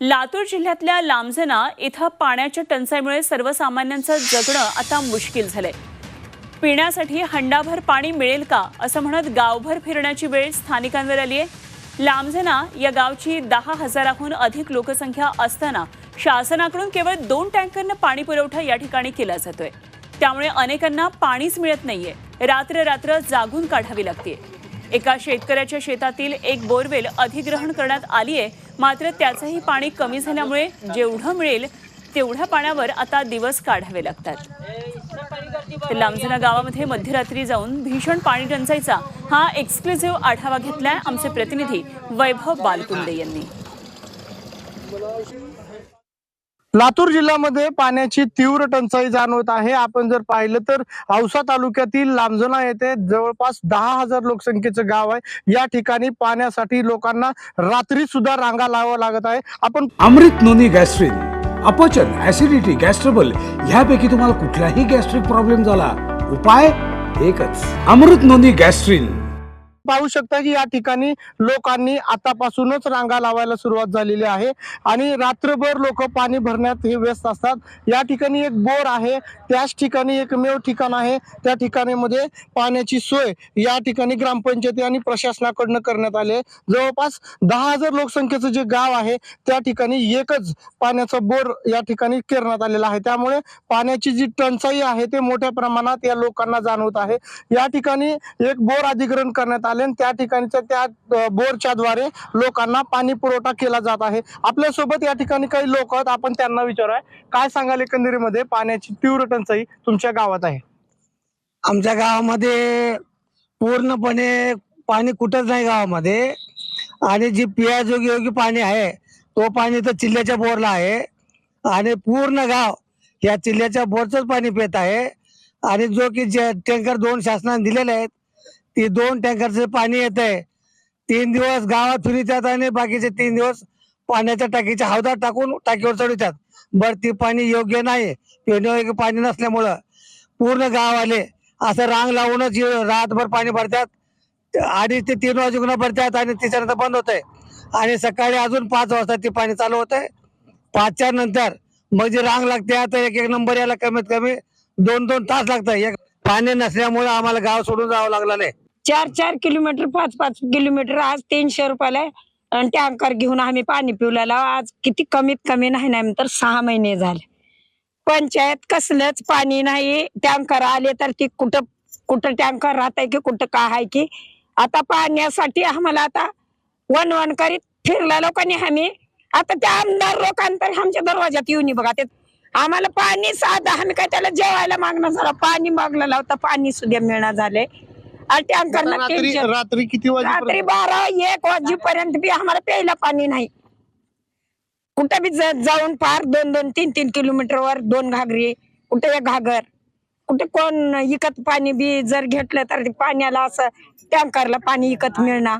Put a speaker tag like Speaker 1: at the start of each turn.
Speaker 1: लातूर जिल्ह्यातल्या लांबजना इथं पाण्याच्या टंचाईमुळे सर्वसामान्यांचं जगणं आता मुश्किल झालंय. पिण्यासाठी हंडाभर पाणी मिळेल का असं म्हणत गावभर फिरण्याची वेळ स्थानिकांवर आली आहे लांबजना या गावची दहा हजाराहून अधिक लोकसंख्या असताना शासनाकडून केवळ दोन टँकरनं पाणी पुरवठा या ठिकाणी केला जातोय. त्यामुळे अनेकांना पाणीच मिळत नाहीये. रात्र रात्र जागून काढावी लागते एका शेतकऱ्याच्या शेतातील एक बोरवेल अधिग्रहण करण्यात आली आहे मात्र त्याचंही पाणी कमी झाल्यामुळे जेवढं मिळेल तेवढ्या पाण्यावर आता दिवस काढावे लागतात. तर लांबजना गावामध्ये मध्यरात्री जाऊन भीषण पाणी टंचाईचा हा एक्सक्लुझिव्ह आढावा घेतलाय आमचे प्रतिनिधी वैभव बालकुंडे यांनी.
Speaker 2: लातूर जिल्ह्यामध्ये पाण्याची तीव्र टंचाई जाणवत आहे. आपण जर पाहिलं तर औसा तालुक्यातील लांबजना येथे जवळपास दहा हजार लोकसंख्येचं गाव आहे. या ठिकाणी पाण्यासाठी लोकांना रात्री सुद्धा रांगा लावावं लागत आहे. आपण
Speaker 3: अमृत नोनी गॅस्ट्रिन अपचन ऍसिडिटी गॅस्ट्रबल ह्यापैकी तुम्हाला कुठलाही गॅस्ट्रिक प्रॉब्लेम झाला. उपाय एकच. Amrut noni gastrin.
Speaker 2: पाहू शकता की या ठिकाणी लोकांनी आतापासूनच रांगा लावायला सुरुवात झालेली आहे. आणि रात्रभर लोक पाणी भरण्यात हे व्यस्त असतात. या ठिकाणी एक बोर आहे. त्याच ठिकाणी एकमेव ठिकाण आहे. त्या ठिकाणी मध्ये पाण्याची सोय या ठिकाणी ग्रामपंचायती आणि प्रशासनाकडनं करण्यात आले जवळपास दहा हजार लोकसंख्येचं जे गाव आहे त्या ठिकाणी एकच पाण्याचा बोर या ठिकाणी करण्यात आलेला आहे. त्यामुळे पाण्याची जी टंचाई आहे ते मोठ्या प्रमाणात या लोकांना जाणवत आहे. या ठिकाणी एक बोर अधिग्रहण करण्यात आले आणि त्या ठिकाणच्या त्या अ, बोरच्या द्वारे लोकांना पाणी पुरवठा केला जात आहे. आपल्यासोबत या ठिकाणी काही लोक आहेत आपण त्यांना विचारूया. काय सांगाल एकंदरीमध्ये पाण्याची तीव्र टंचाई तुमच्या गावात आहे?
Speaker 4: आमच्या गावामध्ये पूर्णपणे पाणी कुठंच नाही गावामध्ये. आणि जी पियाजोगी योगी पाणी आहे तो पाणी तर चिल्ल्याच्या बोरला आहे. आणि पूर्ण गाव या चिल्ल्याच्या बोरचंच पाणी पित आहे. आणि जो की जे टँकर दोन शासनाने दिलेले आहेत ती दोन टँकरचे पाणी येत आहे तीन दिवस गावात फिरतात आणि बाकीचे तीन दिवस पाण्याच्या टाकीच्या हौदात टाकून टाकीवर चढवतात. बर ती पाणी योग्य नाही. पिण्यायोग्य पाणी नसल्यामुळं पूर्ण गाव आले असं रांग लावूनच रातभर पाणी भरतात. अडीच ते तीन वाजून भरतात आणि त्याच्यानंतर बंद होत आहे आणि सकाळी अजून पाच वाजता ते पाणी चालू होत आहे पाचच्या नंतर मग जी रांग लागते आता एक एक नंबर यायला कमीत कमी दोन दोन तास लागतात. एक पाणी नसल्यामुळे आम्हाला गाव सोडून जावं लागलं नाही.
Speaker 5: चार चार किलोमीटर पाच पाच किलोमीटर आज तीनशे रुपयाला आणि टँकर घेऊन आम्ही पाणी पिवलेला आज किती कमीत कमी नाही नाही तर सहा महिने झाले. पंचायत कसलंच पाणी नाही. टँकर आले तर ती कुठं कुठं टँकर राहत आहे की कुठं काय आहे की? आता पाण्यासाठी आम्हाला आता वन वन करीत फिरला लोकांनी आम्ही. आता त्या आमदार लोकांतर आमच्या दरवाजात येऊन बघा ते. आम्हाला पाणी साधा आम्ही काय त्याला जेवायला मागणं झालं पाणी मागलं लावता पाणी सुद्धा मिळणार झाले टँकर
Speaker 2: रात्री रात्री किती
Speaker 5: रात्री
Speaker 2: वाजेपर्यंत
Speaker 5: बारा एक वाजेपर्यंत बी आम्हाला प्यायला पाणी नाही. कुठं बी ज- जाऊन पार दोन दोन तीन तीन किलोमीटर वर दोन घागरी कुठे एक घागर कुठे कोण इकत पाणी बी जर घेतलं तर ते पाण्याला असं टँकरला पाणी इकत मिळणार.